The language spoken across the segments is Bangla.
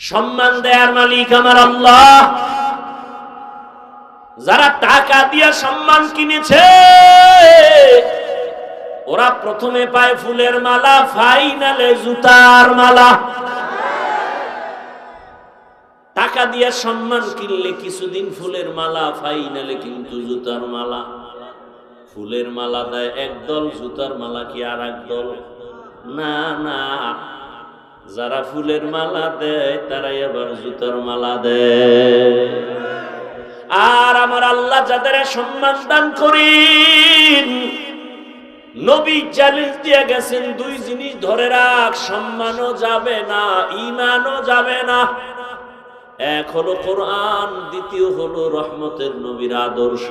সম্মান দেয়ার মালিক আমার আল্লাহ। যারা টাকা দিয়ে সম্মান কিনেছে, ওরা প্রথমে পায় ফুলের মালা, ফাইনালে জুতার মালা। টাকা দিয়ে সম্মান কিনলে কিছুদিন ফুলের মালা, ফাইনালে কিন্তু জুতার মালা। ফুলের মালা দেয় একদল, জুতার মালা কি আর একদল না না। যারা ফুলের মালা দেয়, তারাই আবার জুতার মালা দেয়। আর আমার আল্লাহ যাদের সম্মান দান করি নবী চ্যালেঞ্জ দিয়ে গেছেন, দুই জিনিস ধরে রাখ, সম্মানও যাবে না ইমানও যাবে না। এক হলো কোরআন, দ্বিতীয় হলো রহমতের নবীর আদর্শ।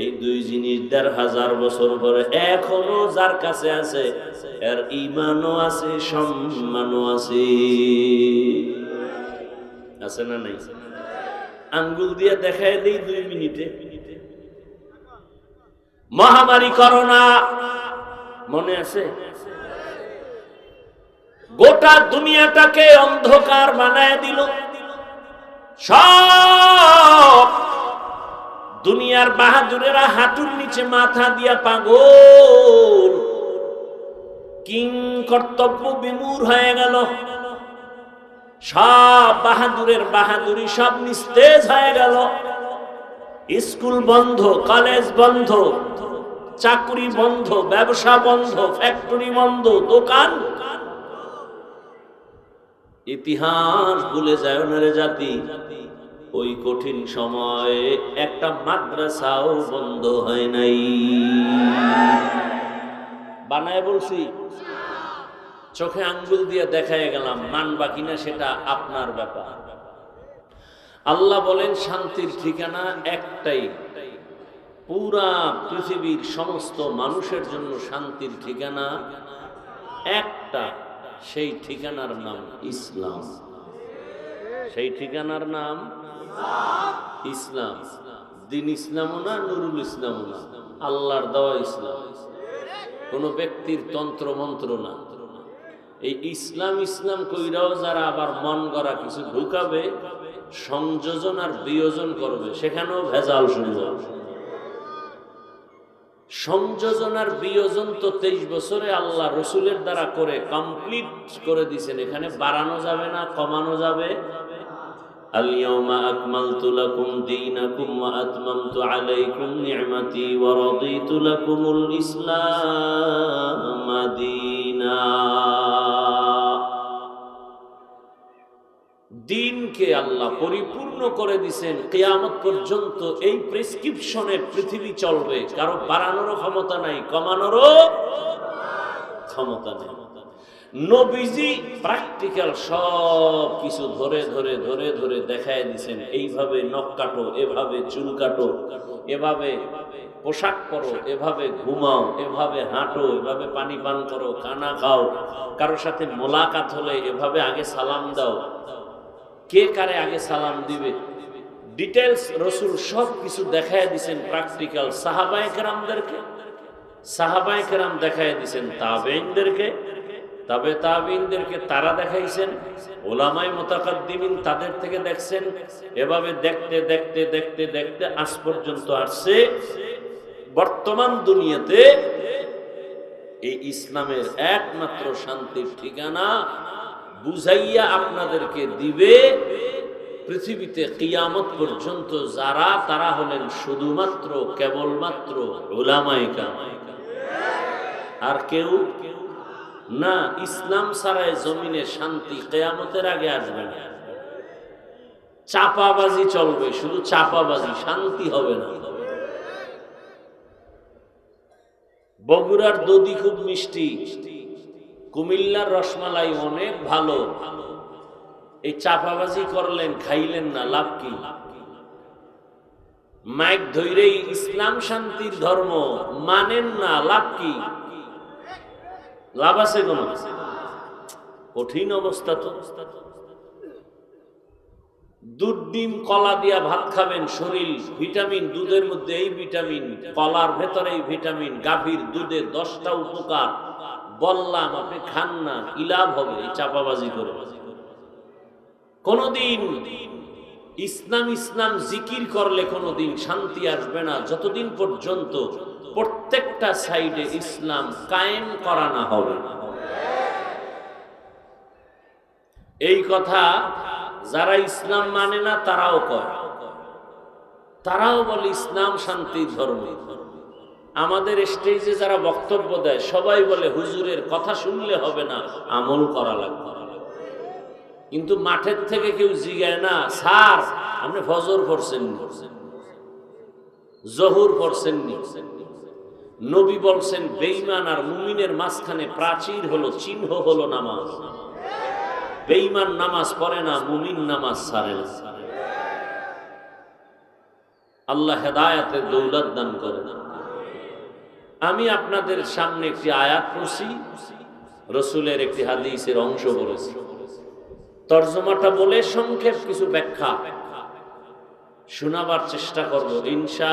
এই দুই জিনিস দেড় হাজার বছর পরে এখনও যার কাছে আছে, এর ইমানও আছে, সম্মানও আছে। আছে না নাই? আঙ্গুল দিয়ে দেখায় দেই দুই মিনিটে। মহামারী করোনা। মনে আছে? গোটা দুনিয়াটাকে অন্ধকার বানায় দিল। সব দুনিয়ার বাহাদুরেরা হাঁটুর নিচে মাথা দিয়া পাগল। কিং কর্তব্য বিমূর হয়ে গেল। সব বাহাদুরের বাহাদুরি সব নিস্তেজ হয়ে গেল। স্কুল বন্ধ, কলেজ বন্ধ, চাকরি বন্ধ, ব্যবসা বন্ধ, ফ্যাক্টরি বন্ধ, দোকান। ইতিহাস ভুলে যায় ওনারে জাতি। ওই কঠিন সময়ে একটা মাদ্রাসাও বন্ধ হয় নাই। বানায় বলছি, চোখে আঙ্গুল দিয়ে দেখায় গেলাম, মানবা কিনা সেটা আপনার ব্যাপার। আল্লাহ বলেন, শান্তির ঠিকানা একটাই। পুরা পৃথিবীর সমস্ত মানুষের জন্য শান্তির ঠিকানা একটা, সেই ঠিকানার নাম ইসলাম। সেই ঠিকানার নাম ইসলাম। দিন ইসলামও না, নুরুল ইসলামও না। আল্লাহর দেওয়া ইসলাম। কোন ব্যক্তির তন্ত্র মন্ত্র না। এই ইসলাম ইসলাম কইরাও যারা আবার মন গড়া কিছু ঢুকাবে, সংযোজন আর বিয়োজন করবে, সেখানেও ভেজাল শুরু হবে সংযোজন আর বিয়োজন তো তেইশ বছরে আল্লাহ রসুলের দ্বারা করে, কমপ্লিট করে দিছেন। এখানে বাড়ানো যাবে না, কমানো যাবে। اليوم أكملت لكم دينكم وأتممت عليكم نعمتي ورضيت لكم الإسلام دينا দিনকে আল্লাহ পরিপূর্ণ করে দিছেন কেয়ামত পর্যন্ত এই প্রেসক্রিপশনে পৃথিবী চলবে কারো বাড়ানোরও ক্ষমতা নাই কমানোরও ক্ষমতা নেই নবীজি প্র্যাকটিক্যাল সব কিছু ধরে ধরে ধরে ধরে দেখায় দিছেন। এইভাবে নখ কাটো, এভাবে চুল কাটো, এভাবে পোশাক করো এভাবে ঘুমাও, এভাবে হাঁটো, এভাবে পানি পান করো খানা খাও, কারোর সাথে মোলাকাত হলে এভাবে আগে সালাম দাও। কে কারে আগে সালাম দিবে? ডিটেলস রসুল সব কিছু দেখায় দিছেন প্র্যাকটিক্যাল সাহাবায়ে কেরামদেরকে কেরাম দেখায় দিছেন তাবেইনদেরকে তবে তাবিনদেরকে তারা দেখাইছেন ওলামাই মোতাকাদ্দিমিন তাদের থেকে দেখছেন, এভাবে দেখতে দেখতে দেখতে দেখতে আজ পর্যন্ত আসছে। বর্তমান দুনিয়াতে এই ইসলামের একমাত্র শান্তির ঠিকানা বুঝাইয়া আপনাদেরকে দিবে পৃথিবীতে কিয়ামত পর্যন্ত যারা, তারা হলেন শুধুমাত্র, কেবলমাত্র ওলামাই কামাই আর কেউ না, ইসলাম ছাড়াই জমিনে শান্তি কেয়ামতের আগে আসবে না। চাপাবাজি চলবে, শুধু চাপাবাজি, শান্তি হবে না। বগুড়ার দদি খুব মিষ্টি, কুমিল্লার রসমালাই অনেক ভালো। এই চাপাবাজি করলেন, খাইলেন না, লাভ কি? মাইক ধৈরেই ইসলাম শান্তির ধর্ম, মানেন না, লাভ কি? লাভ আছে কোন? কঠিন অবস্থা তো। দুধ ডিম কলা দিয়া ভাত খাবেন শরীর, ভিটামিন, দুধের মধ্যে এই ভিটামিন, কলার ভেতরে এই ভিটামিন, গাভীর দুধে দশটা উপকার। বললাম, আপনি খান না, কি লাভ হবে? চাপাবাজি করে। কোনদিন ইসলাম ইসলাম জিকির করলে কোনোদিন শান্তি আসবে না। যতদিন পর্যন্ত প্রত্যেকটা সাইডে ইসলাম কায়েম করা না হবে। এই কথা যারা ইসলাম মানে না, তারাও কয় তারাও বলে ইসলাম শান্তির ধর্ম। আমাদের স্টেজে যারা বক্তব্য দেয়, সবাই বলে হুজুরের কথা শুনলে হবে না, আমল করা লাগবে। কিন্তু মাঠের থেকে কেউ জিগায় না, স্যার, আপনি ফজর পড়ছেন জহুর পড়ছেন নবী বলছেন বেইমান আর মুমিনের মাঝখানে প্রাচীর হলো চিহ্ন হলো নামাজ। বেইমান নামাজ পড়ে না, মুমিন নামাজ সারে আল্লাহ হেদায়াতের দৌলত দান করে না আমি আপনাদের সামনে একটি আয়াত পড়ছি, রসুলের একটি হাদিসের অংশ বলেছি। তর্জমাটা বলে সংক্ষেপ কিছু ব্যাখ্যা। শোনাবার চেষ্টা করব, ইনশা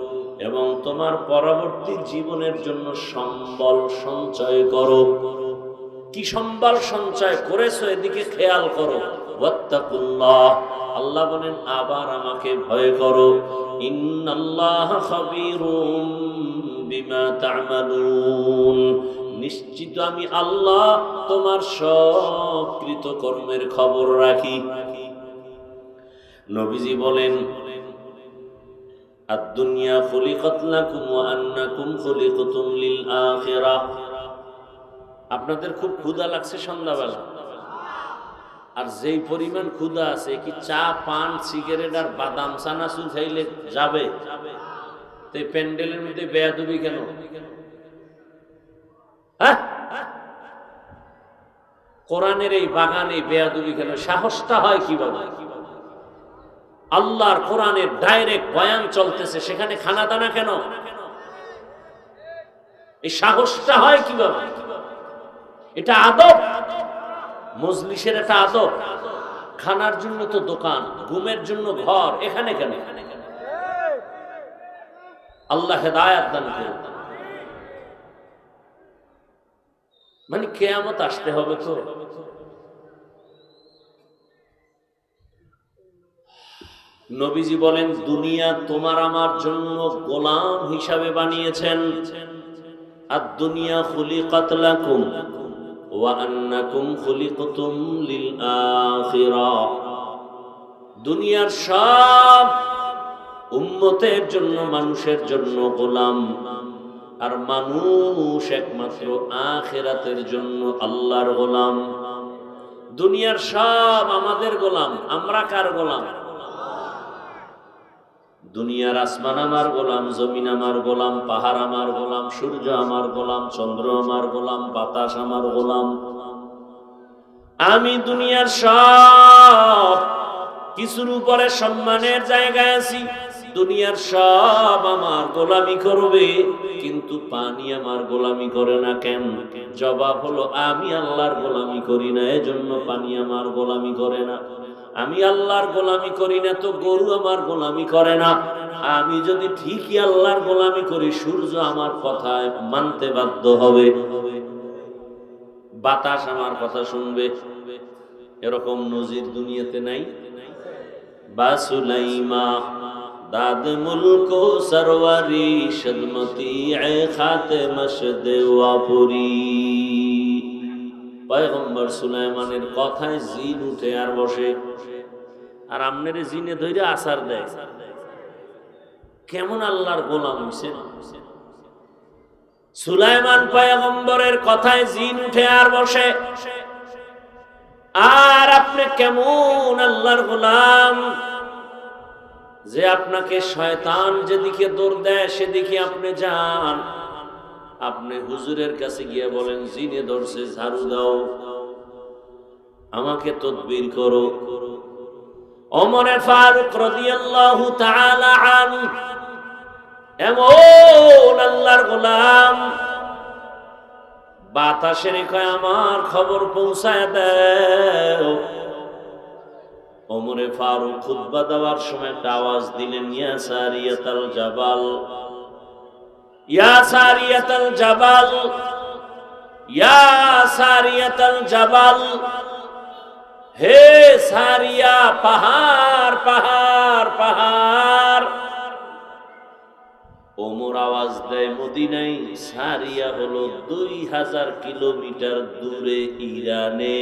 এবং তোমার পরবর্তী জীবনের জন্য সম্বল সঞ্চয় করো। কি সম্বল সঞ্চয় করেছ এদিকে খেয়াল করো। আল্লাহ বলেন, আবার আমাকে ভয় করো। নিশ্চিত আমি আল্লাহ তোমার সব কৃতকর্মের খবর রাখি। নবীজি বলেন الدنيا خلقت لكم وأنكم خلقتم للآخرة আপনাদের খুব ক্ষুধা লাগছে সন্ধ্যাবেলা আর যেই পরিমাণ ক্ষুধা আছে কি চা পান সিগারেট আর বাদাম চানাচুর খাইলে যাবে তো এই প্যান্ডেলের মধ্যে বেয়াদুবি কেন হ্যাঁ? কোরআনের এই বাগানে বেয়াদুবি কেন সাহসটা হয় কিভাবে আল্লাহর কোরআনের ডাইরেক্ট বয়ান চলতেছে। সেখানে খানা দানা কেন? এই সাহসটা হয় কীভাবে? এটা আদব? মজলিসের একটা আদব। খানার জন্য তো দোকান, ঘুমের জন্য ঘর, এখানে কেন? আল্লাহ হেদায়াত দান করুন। মানে কেয়ামত আসতে হবে তো? নবীজি বলেন, দুনিয়া তোমার আমার জন্য গোলাম হিসাবে বানিয়েছেন। আর দুনিয়া খুলি কাতলাকুম ওয়ান্নাকুম খুলিকতুম লিল আখিরা। দুনিয়ার সব উম্মতের জন্য, মানুষের জন্য গোলাম। আর মানুষ একমাত্র আখেরাতের জন্য আল্লাহর গোলাম। দুনিয়ার সব আমাদের গোলাম, আমরা কার গোলাম? দুনিয়ার আসমান আমার গোলাম, জমিন আমার গোলাম, পাহাড় আমার গোলাম, সূর্য আমার গোলাম, চন্দ্র আমার গোলাম, বাতাস আমার গোলাম। আমি দুনিয়ার সব কিছুর উপরে সম্মানের জায়গায় আছি। দুনিয়ার সব আমার গোলামি করবে, কিন্তু পানি আমার গোলামি করে না কেন? জবাব হলো, আমি আল্লাহর গোলামি করি না, এজন্য পানি আমার গোলামি করে না। আমি আল্লাহর গোলামি করি না তো গরু আমার গোলামি করে না। আমি যদি ঠিকই আল্লাহর গোলামি করি, সূর্য আমার কথায় মানতে বাধ্য হবে। বাতাস আমার কথা শুনবে। এরকম নজির দুনিয়াতে নাই। বাসুলাইমা দাদ মুলক সরওয়ারি, সদমতি এ খাতে মশদ ওয়াপুরি পয়গম্বর সুলাইমানের কথায় জিন উঠে আর বসে। আর আমনের জিনে ধৈর্য আসার দেয়। কেমন আল্লাহর গোলাম হইছেন সুলাইমান পয়গম্বরের কথায় জিন উঠে আর বসে। আর আপনি কেমন আল্লাহর গোলাম? যে আপনাকে শয়তান যেদিকে দৌড় দেয়, সেদিকে আপনি যান। আপনি হুজুরের কাছে গিয়ে বলেন, জিনে ধরছে, ঝাড়ু দাও। আমাকে তদবির করো। ওমরে ফারুক রাদিয়াল্লাহু তাআলা এমন আল্লাহর গোলাম। আমার খবর পৌঁছায় দাও। ওমরে ফারুক খুতবা দেওয়ার সময় একটা আওয়াজ দিলেন, ইয়া সারিয়াতাল জাবাল। ইয়া সারিয়াতাল জাবাল, ইয়া সারিয়াতাল জাবাল। হে সারিয়া, পাহাড় পাহাড় পাহাড়। ওমর আওয়াজ দেয় মদিনাই সারিয়া হলো দুই হাজার কিলোমিটার দূরে ইরানে।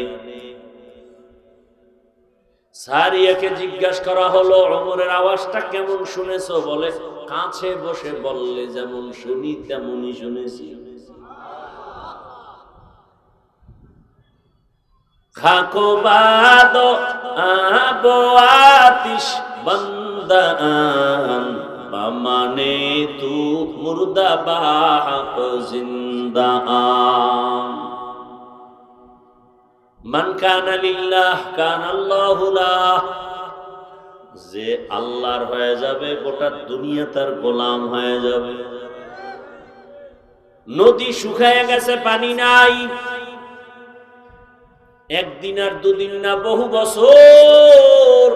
সারিয়াকে জিজ্ঞাসা করা হলো অমরের আওয়াজটা কেমন শুনেছো? বলে, কাছে বসে বললে যেমন শুনি, তেমনই শুনেছি। খাকো বাদ, আবো আতিশ, বন্দান বামানে তু মুর্দা বাপ জিন্দা আন মান কানা লিল্লাহ যে আল্লাহর হয়ে যাবে, গোটা দুনিয়া তার গোলাম হয়ে যাবে। নদী শুকায় গেছে, পানি নাই। একদিন আর দুদিন না, বহু বছর।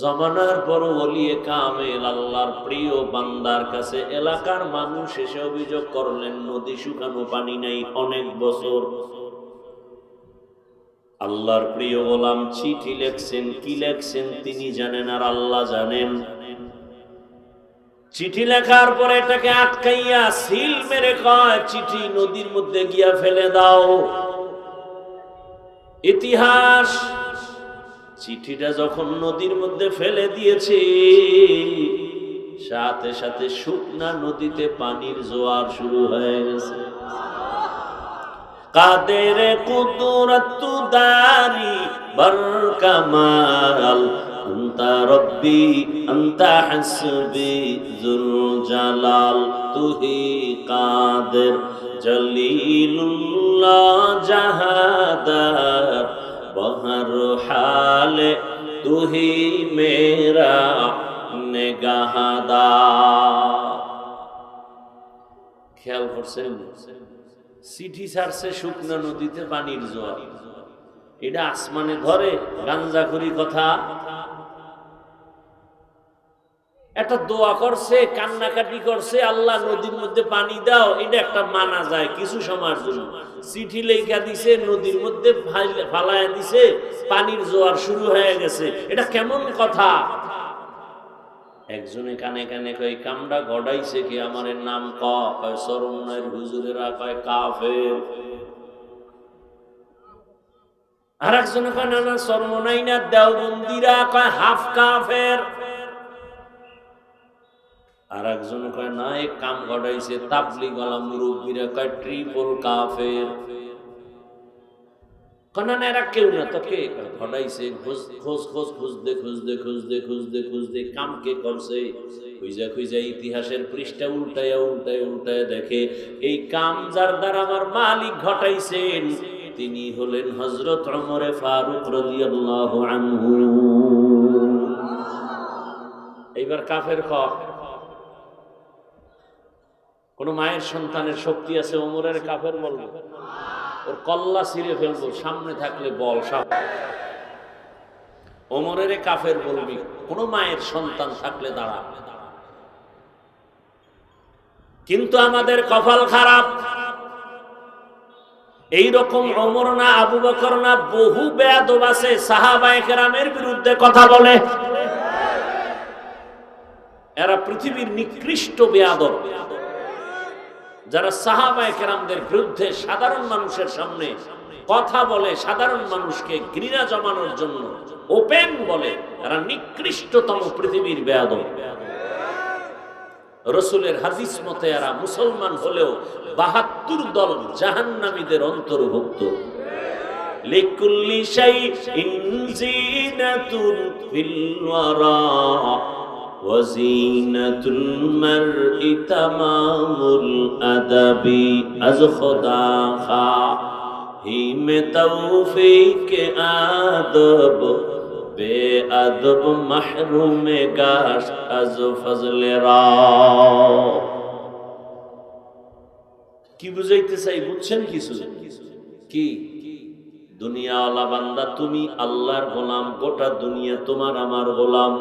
জমানার পর ওলিয়ে কামেল, আল্লাহর প্রিয় বান্দার কাছে এলাকার মানুষ এসে অভিযোগ করলেন, নদী শুকানো, পানি নাই, অনেক বছর। আল্লাহর প্রিয় গোলাম চিঠি লেখছেন, কি লেখছেন তিনি জানেন আর আল্লাহ জানেন। চিঠি লেখার পরে এটাকে আটকাইয়া সিল মেরে কয়, চিঠি নদীর মধ্যে গিয়া ফেলে দাও। ইতিহাস, চিঠিটা যখন নদীর মধ্যে ফেলে দিয়েছে, সাথে সাথে শুকনা নদীতে পানির জোয়ার শুরু হয়ে গেছে। কাদের কুদরত দারি বর কামাল আন্তা রব্বি আন্তা হাসবি জুল জালাল তুহি কাদের জলিলুল্লাহ জাহাদার বহর হালে তুহি মেরা নেগাহাদা। খেয়াল করছেন? চিঠি ছাড়ছে শুকনা নদীতে পানির জোয়ার এটা আসমানে ধরে, গাঞ্জা করি কথা। একটা দোয়া করছে, কান্নাকাটি করছে, আল্লাহ নদীর মধ্যে পানি দাও, এটা একটা মানা যায় কিছু সময়ের জন্য। চিঠি লেখা দিছে, নদীর মধ্যে ফালায় দিছে, পানির জোয়ার শুরু হয়ে গেছে। এটা কেমন কথা? একজনে কানে কানে কয় কামড়া গড়াইছে কি আমার নাম কয় সরমনের হুজুরেরা কয়, কাফের। আর একজনে কয়, না না সরমনাই না দেওবন্দিরা কয়, হাফ কাফের। আর একজন কয়, না, এক কাম ঘটাইছে তাবলি গলা মুরব্বীরা কয়, ট্রিপল কাফের। কনা না এরা কেউ না, তো কে? ঘটাইছে খোঁজ খোঁজ খোঁজ খুঁজতে খুঁজতে খুঁজতে খুঁজতে খুঁজতে কাম কে করছে? খুঁজা খুঁজা ইতিহাসের পৃষ্ঠা উল্টায়া উল্টায় উল্টায় দেখে, এই কাম যার দ্বারা আমার মালিক ঘটাইছেন, তিনি হলেন হজরত অমরে ফারুক রাদিয়াল্লাহু আনহু। এইবার কাফের খ। কোন মায়ের সন্তানের শক্তি আছে, ওমরের কাফের বলব? ওর কল্লা ছিঁড়ে ফেলব, সামনে থাকলে বল ওমরের কাফের বলবি, কোন মায়ের সন্তান থাকলে দাঁড়া। কিন্তু আমাদের কপাল খারাপ। এই রকম অমর না, আবু বকর না, বহু বেয়াদব আছে, সাহাবায়ে কেরামের বিরুদ্ধে কথা বলে। এরা পৃথিবীর নিকৃষ্ট বেয়াদব। যারা সাহাবায় কেরামদের বিরুদ্ধে সাধারণ মানুষের সামনে কথা বলে, সাধারণ মানুষকে ঘৃণা জমানোর জন্য ওপেন বলে এরা নিকৃষ্টতম পৃথিবীর বেয়াদব। রসুলের হাদিস মতে এরা মুসলমান হলেও বাহাত্তর দল জাহান্নামীদের অন্তর্ভুক্ত। লিকুল্লি শাইইন জিনাতুন ফিল ওয়ারা। وزينة المرء تمام الأدب از خدا خواهی میں توفیق آدب বে আদব মাহরুমে গাছ আজ ফজলে কি বুঝাইতে চাই বুঝছেন কিছু কি দুনিয়াওয়ালা বান্দা তুমি আল্লাহর গোলাম গোটা দুনিয়া তোমার আমার গোলাম